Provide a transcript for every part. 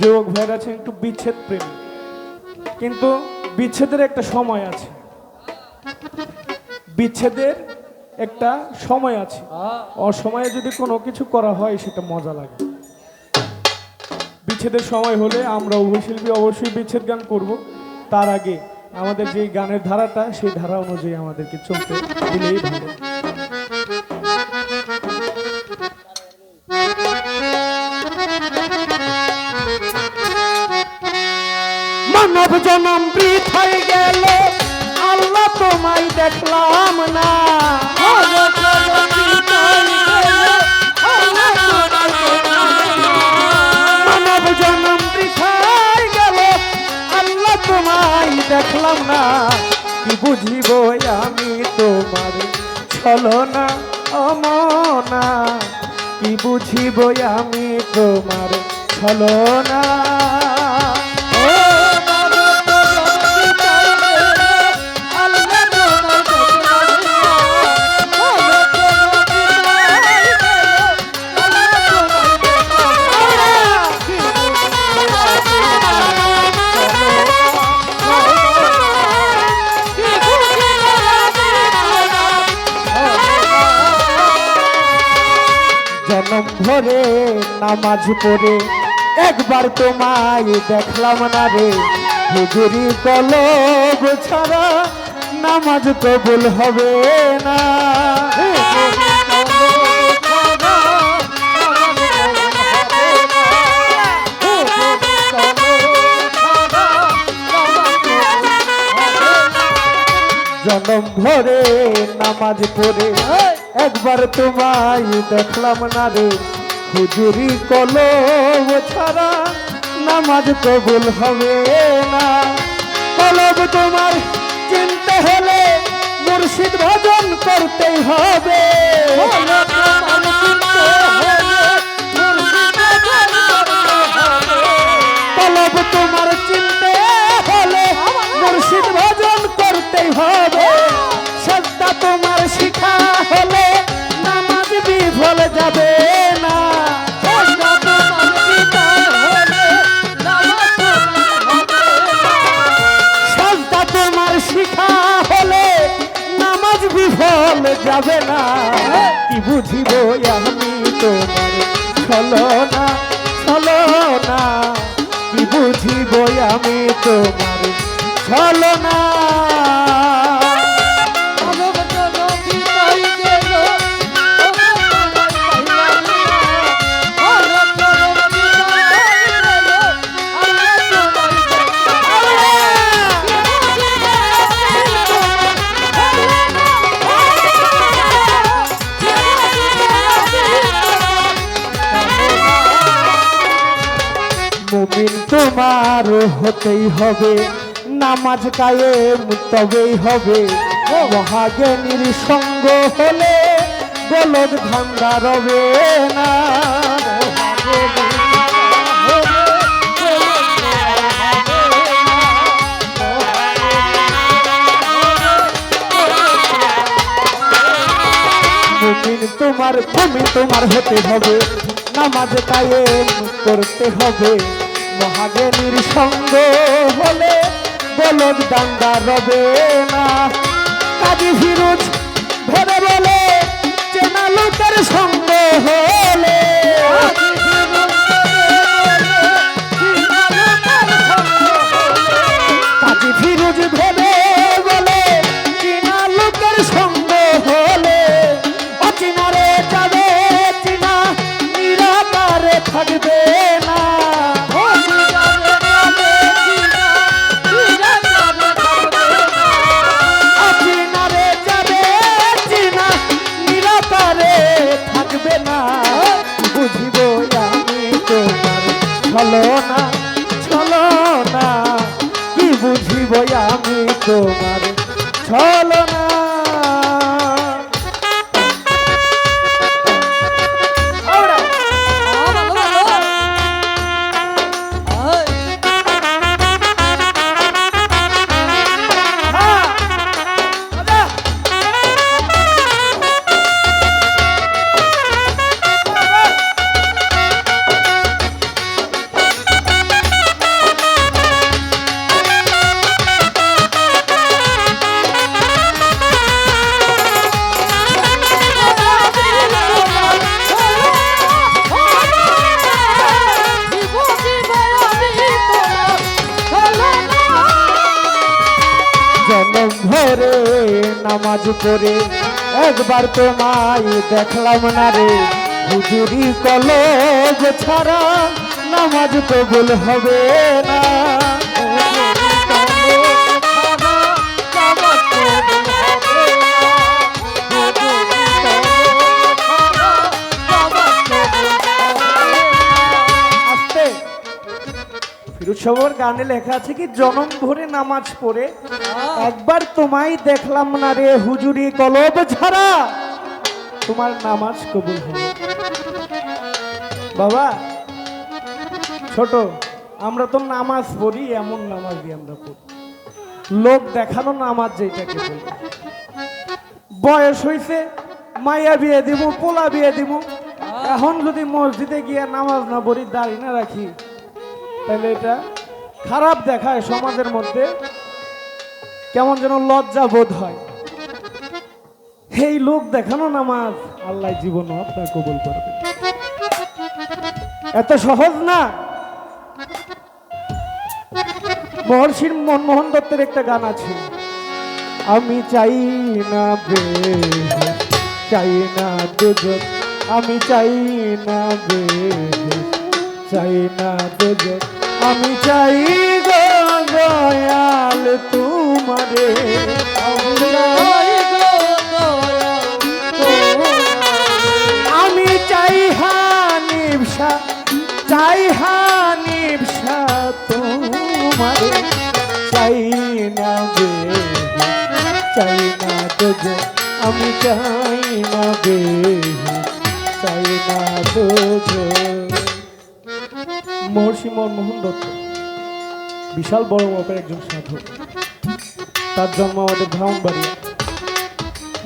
যুবক ভাইয়ের আছে একটু বিচ্ছেদ প্রেম। কিন্তু বিচ্ছেদের একটা সময় আছে। বিচ্ছেদের একটা সময় আছে। অসময়ে যদি কোনো কিছু করা হয়, সেটা মজা লাগে। বিচ্ছেদের সময় হলে আমরা অভিশিল্পী অবশ্যই বিচ্ছেদ গান করব। তার আগে আমাদের যে গানের ধারাটা, সেই ধারা অনুযায়ী আমাদেরকে চলতে দিলেই ভালো। মানব জনম বৃথায় গেল। আল্লাহ তোমায় দেখলাম না। জনম দেখলাম না। কি বুঝিব আমি তোমার ছলো না অমনা? কি বুঝিব আমি তোমার ছলো জনম ভরে নামাজ পড়ে, একবার তোমায় দেখলাম না রে। হুজুরি কলব ছাড়া নামাজ কবুল হবে না। জনম ভরে নামাজ পড়ে একবার তোমায় দেখলাম না রে। হুজুরি কলম ছাড়া নামাজ কবুল হবে না। কলম তোমার চিনতে হলে মুর্শিদ ভজন করতে হবে। বুঝিব আমি তোমার ছলনা ছলনা। কি বুঝিব আমি তোমার ছলো তোমার হতেই হবে, নামাজ কায়েম তবেই হবে। মহাজ্ঞানীর সঙ্গ হলে বলদ ধান্দা রবে না। তোমার তুমি তোমার হতে হবে, নামাজ কায়েম করতে হবে। মহাজ্ঞানীর সঙ্গ হলে বলদ দাঙ্গা রবে না। কাজী ফিরোজ ধরে বলে চেনা লোকের সঙ্গ তোমার ছলো নামাজ পড়ে একবার তোমায় দেখলাম না রে। হুজুরি কলেজ ছাড়া নামাজ কবুল হবে না। শাহর গানে লেখা আছে কি জনম ভরে নামাজ পড়ে একবার তোমায় দেখলাম না রে হুজুরি কলব ছাড়া। তোমার নামাজ কবুল হবে বাবা ছোট আমরা তো নামাজ পড়ি এমন নামাজ দিয়ে আমরা পড়ি। লোক দেখানো নামাজ যেটাকে বলি। বয়স হইছে মাইয়া বিয়ে দিব পোলা বিয়ে দিব এখন যদি মসজিদে গিয়ে নামাজ না পড়ি দাড়ি না রাখি তাহলে এটা খারাপ দেখায় সমাজের মধ্যে। কেমন যেন লজ্জা বোধ হয়। এই লোক দেখানো নামাজ আল্লাহ জীবনও আপনার কবুল করবে। এত সহজ না? মহর্ষির মনমোহন দত্তের একটা গান আছে। আমি চাই না বে, চাই না দুজন আমি চাই না বে। চাই না দুজন আমি চাই গো দয়াল তোমারে। আমি চাই হানিবসা চাই হানিবসা তোমারে। চাই না বে চাই না তোজ আমি চাই না বে চাই না তোজ মহর্ষি মনমোহন দত্ত, বিশাল বড় মাপের একজন সাধু তার জন্ম আমাদের ব্রাহ্মণবাড়ি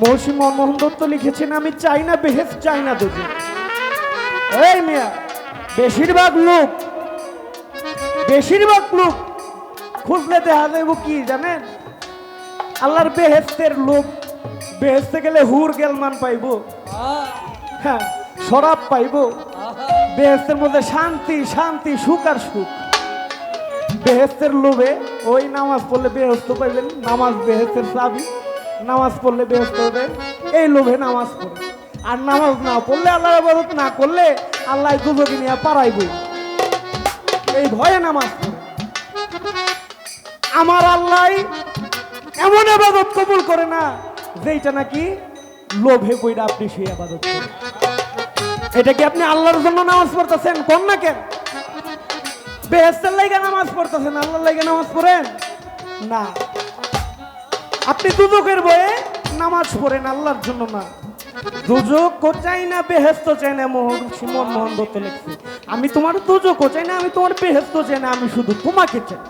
মহর্ষি মনমোহন দত্ত লিখেছেন, আমি চাই না বেহেস, চাই না তোজ এই মিয়া, বেশিরভাগ লোক বেশিরভাগ লোক খুঁজলে দেখা যাইব কি জানেন? আল্লাহর বেহেস্তের লোক বেহেস্তে গেলে হুর গেলমান পাইব। হ্যাঁ শরাব পাইব। বেহেস্তের মধ্যে শান্তি শান্তি, সুখ আর সুখ। বেহেস্তের লোভে ওই নামাজ পড়লে বেহস্ত পাইবেন, নামাজ বেহেস্তের চাবি, নামাজ পড়লে বেহস্ত হবেন এই লোভে নামাজ পড়ে। আর নামাজ না পড়লে আল্লাহ আবাদত না করলে আল্লাহ দুজকে নিয়ে পারাইবই এই ভয়ে নামাজ পড়ে। আমার আল্লাহ এমন আবাদত কবুল করে না যেটা নাকি লোভে বইটা আপনি সেই আবাদত করেন। এটা কি আপনি আল্লাহর জন্য নামাজ পড়তেছেন? কোন না কেন? বেহেস্তের লাইগা নামাজ পড়তেছেন, আল্লাহর লাইগা নামাজ পড়েন? না। আপনি দুদকের বয়ে নামাজ পড়েন, আল্লাহর জন্য না। দুজক চাই না বেহেস্ত চাই না, মোহন, সুমন, মোহন দত্ত লিখছে। আমি তোমার দুজক চাই না, আমি তোমার বেহেস্ত চাই না, আমি শুধু তোমাকে চাই।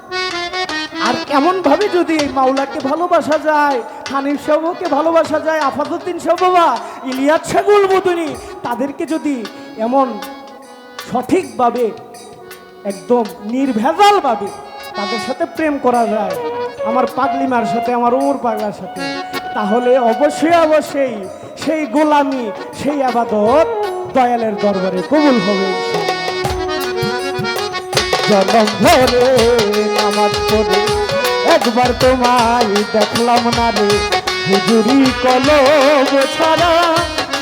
আর এমন ভাবে যদি এই মাওলাকে ভালোবাসা যায়, হানিফ সাহকে ভালোবাসা যায় আফাদুদ্দিন সাহ বাবা, ইলিয়াস শাগুল মদনী, তাদেরকে যদি এমন সঠিকভাবে, একদম নির্ভেজালভাবে তাদের সাথে প্রেম করা যায়, আমার পাগলিমার সাথে, আমার ওমর পাগলার সাথে, তাহলে অবশ্যই অবশ্যই সেই গোলামি, সেই আবাদত দয়ালের দরবারে কবুল হবে জনম ধরে নামাজ একবার তোমায় দেখলাম না রে হুজুরি কলব ছাড়া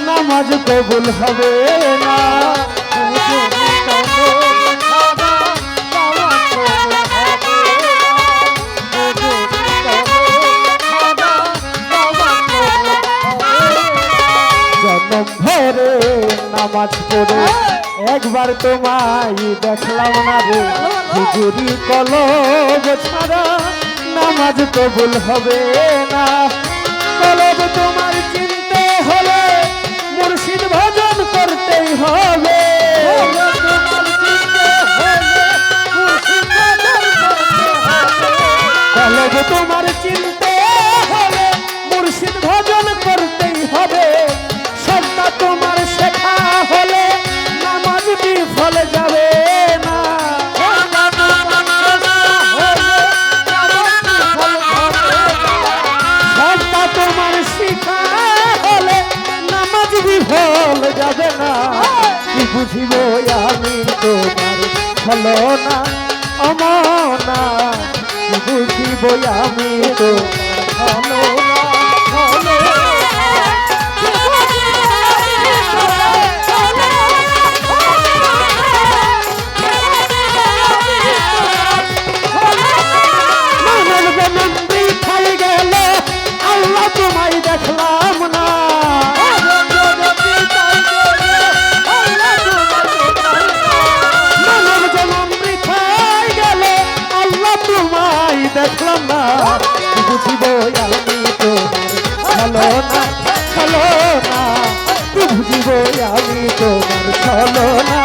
নামাজ কবুল হবে না। ভরে নামাজ পড়ে একবার তোমায় দেখলাম না রে হুজুরি কলব ছাড়া নামাজ কবুল হবে না। কলব তোমার চিনতে হলে মুর্শিদ ভজন করতেই হবে। কলব তোমার চিনতে হলে মুর্শিদ ভজন করতেই হবে। সবটা তোমার কি বুঝিব আমি তোমার হলো না অমনা। বুঝিব আমি তোমার হলো আমি তোমার ছলো না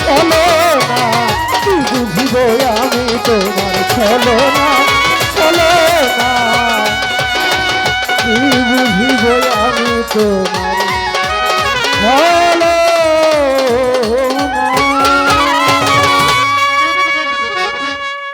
ছলো না কি বুঝিব আমি তোমার ছলো না ছলো না কি বুঝিব আমি তোমার